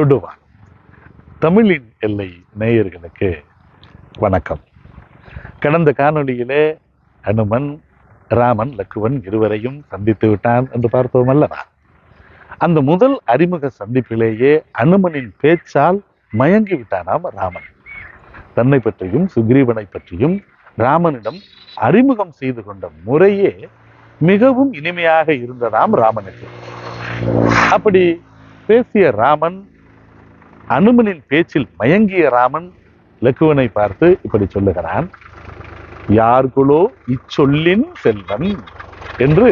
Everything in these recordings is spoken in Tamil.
தொடுவான். தமிழின் எல்லை நேயர்களுக்கு வணக்கம். கடந்த காணொளியிலே அனுமன் ராமன் லக்குவன் இருவரையும் சந்தித்து விட்டான் என்று பார்த்தோம் அல்லவா? அந்த முதல் அறிமுக சந்திப்பிலேயே அனுமனின் பேச்சால் மயங்கி விட்டானாம் ராமன். தன்னை பற்றியும் சுக்ரீவனை பற்றியும் ராமனிடம் அறிமுகம் செய்து கொண்ட முறையே மிகவும் இனிமையாக இருந்ததாம் ராமனுக்கு. அப்படி பேசிய ராமன் அனுமனின் பேச்சில் மயங்கிய ராமன் லக்குவனை பார்த்து இப்படி சொல்லுகிறான் யார்களோ இச்சொல்லின் செல்வன் என்று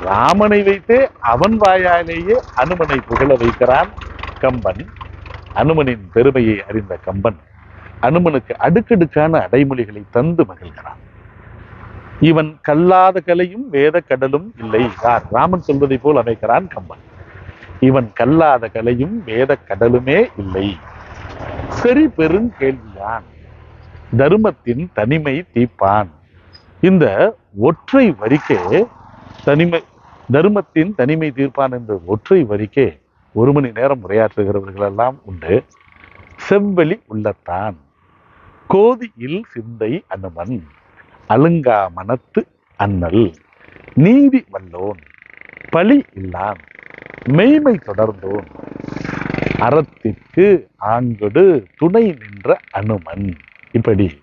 ராமனை வைத்தே அவன் வாயாலேயே அனுமனை புகழ வைக்கிறான் கம்பன். அனுமனின் பெருமையை அறிந்த கம்பன் அனுமனுக்கு அடுக்கடுக்கான அடைமொழிகளை தந்து மகிழ்கிறான். இவன் கல்லாத கலையும் வேத கடலும் இல்லை யார்? ராமன் சொல்வதை போல் அமைக்கிறான் கம்பன். இவன் கல்லாத கலையும் வேத கடலுமே இல்லை. சரி பெரும் கேள்வியான். தர்மத்தின் தனிமை தீப்பான். இந்த ஒற்றை வரிக்கே தனிமை தர்மத்தின் தனிமை தீர்ப்பான் என்ற ஒற்றை வரிக்கே ஒரு மணி நேரம் உரையாற்றுகிறவர்கள் எல்லாம் உண்டு. செவ்வெளி உள்ளத்தான். கோதியில் சிந்தை அனுமன். அலுங்கா மனத்து அண்ணல். நீதி வல்லோன். பழி இல்லான். மெய்மை தொடர்ந்தோன் அறத்திற்கு ஆங்கடு துணை நின்ற அனுமன். இப்படி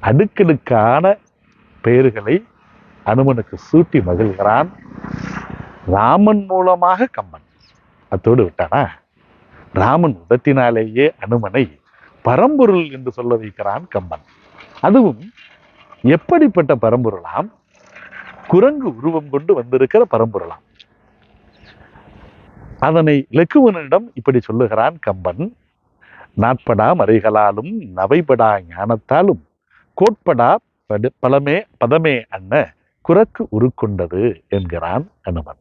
அடுக்கடுக்கான பெயர்களை அனுமனுக்கு சூட்டி மகிழ்கிறான் ராமன் மூலமாக கம்மன் அத்தோடு விட்டானா? ராமன் உதத்தினாலேயே அனுமனை பரம்பொருள் என்று சொல்ல வைக்கிறான் கம்பன். அதுவும் எப்படிப்பட்ட பரம்பொருளாம்? குரங்கு உருவம் கொண்டு வந்திருக்கிற பரம்பொருளாம். அதனை இலக்குவனிடம் இப்படி சொல்லுகிறான் கம்பன். நாட்படா மறைகளாலும் நவைபடா ஞானத்தாலும் கோட்படா படு- பலமே பதமே அன்ன குரக்கு உருக்கொண்டது என்கிறான் அனுமன்.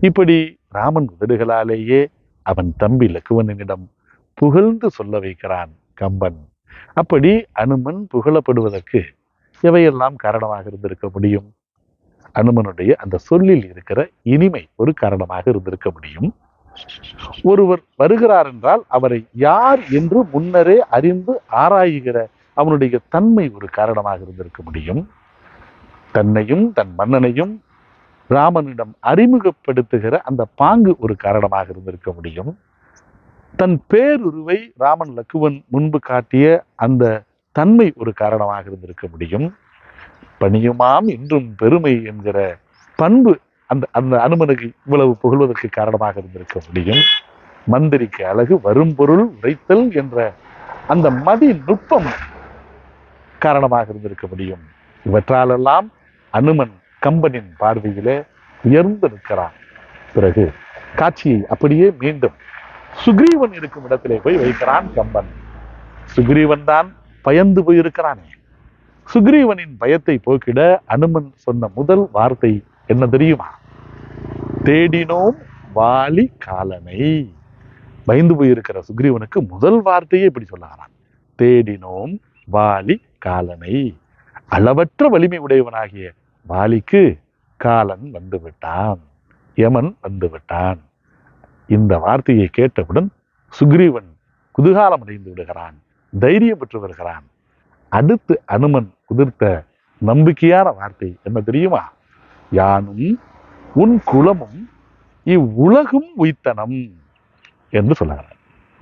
இப்படி ராமன் உதடுகளாலேயே அவன் தம்பி லக்குவனிடம் புகழ்ந்து சொல்ல வைக்கிறான் கம்பன். அப்படி அனுமன் புகழப்படுவதற்கு எவையெல்லாம் காரணமாக இருந்திருக்க முடியும்? அனுமனுடைய அந்த சொல்லில் இருக்கிற இனிமை ஒரு காரணமாக இருந்திருக்க முடியும். ஒருவர் வருகிறார் என்றால் அவரை யார் என்று முன்னரே அறிந்து ஆராயுகிற அவனுடைய தன்மை ஒரு காரணமாக இருந்திருக்க முடியும். தன்னையும் தன் மன்னனையும் ராமனிடம் அறிமுகப்படுத்துகிற அந்த பாங்கு ஒரு காரணமாக இருந்திருக்க முடியும். தன் பேருருவை ராமன் லக்குவன் முன்பு காட்டிய அந்த தன்மை ஒரு காரணமாக இருந்திருக்க முடியும். பணியுமாம் இன்றும் பெருமை என்கிற பண்பு அந்த அந்த அனுமனுக்கு இவ்வளவு புகழ்வதற்கு காரணமாக இருந்திருக்க முடியும். மந்திரிக்கு அழகு வரும் பொருள் உரைத்தல் என்ற அந்த மதி நுட்பம் காரணமாக இருந்திருக்க முடியும். இவற்றாலெல்லாம் அனுமன் கம்பனின் பார்வையிலே உயர்ந்து நிற்கிறான். பிறகு காட்சியை அப்படியே மீண்டும் சுக்ரீவன் இருக்கும் இடத்திலே போய் வைக்கிறான் கம்பன். சுக்ரீவன் தான் பயந்து போயிருக்கிறானே. சுக்ரீவனின் பயத்தை போக்கிட அனுமன் சொன்ன முதல் வார்த்தை என்ன தெரியுமா? தேடினோம் வாலி காலனை. பயந்து போயிருக்கிற சுக்ரீவனுக்கு முதல் வார்த்தையே இப்படி சொல்லுகிறான். தேடினோம் வாலி காலனை. அளவற்ற வலிமை உடையவனாகிய வாலிக்கு காலன் வந்து விட்டான். யமன் வந்து விட்டான். இந்த வார்த்தையை கேட்டவுடன் சுக்ரீவன் குதூகாலம் அடைந்து விடுகிறான். தைரியம் பெற்று வருகிறான். அடுத்து அனுமன் குதிர்த்த நம்பிக்கையான வார்த்தை என்ன தெரியுமா? யானும் உன் குலமும் இவ்வுலகும் உய்த்தனம் என்று சொல்லுகிறார்.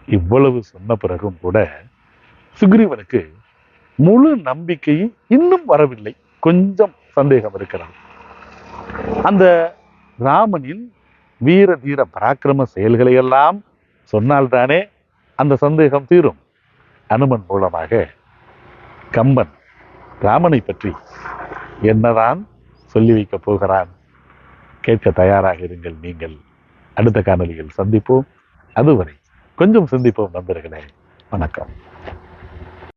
இவ்வளவு சொன்ன பிறகும் கூட சுக்ரீவனுக்கு முழு நம்பிக்கை இன்னும் வரவில்லை. கொஞ்சம் சந்தேகம் இருக்கிறது. அந்த ராமனின் வீர தீர பராக்கிரம செயல்களை எல்லாம் சொன்னால்தானே அந்த சந்தேகம் தீரும். அனுமன் மூலமாக கம்பன் ராமனை பற்றி என்னதான் சொல்லி வைக்கப் போகிறான். கேட்க தயாராக இருங்கள் நீங்கள். அடுத்த காணொளியில் சந்திப்போம். அதுவரை கொஞ்சம் சிந்திப்போம் நண்பர்களே. வணக்கம்.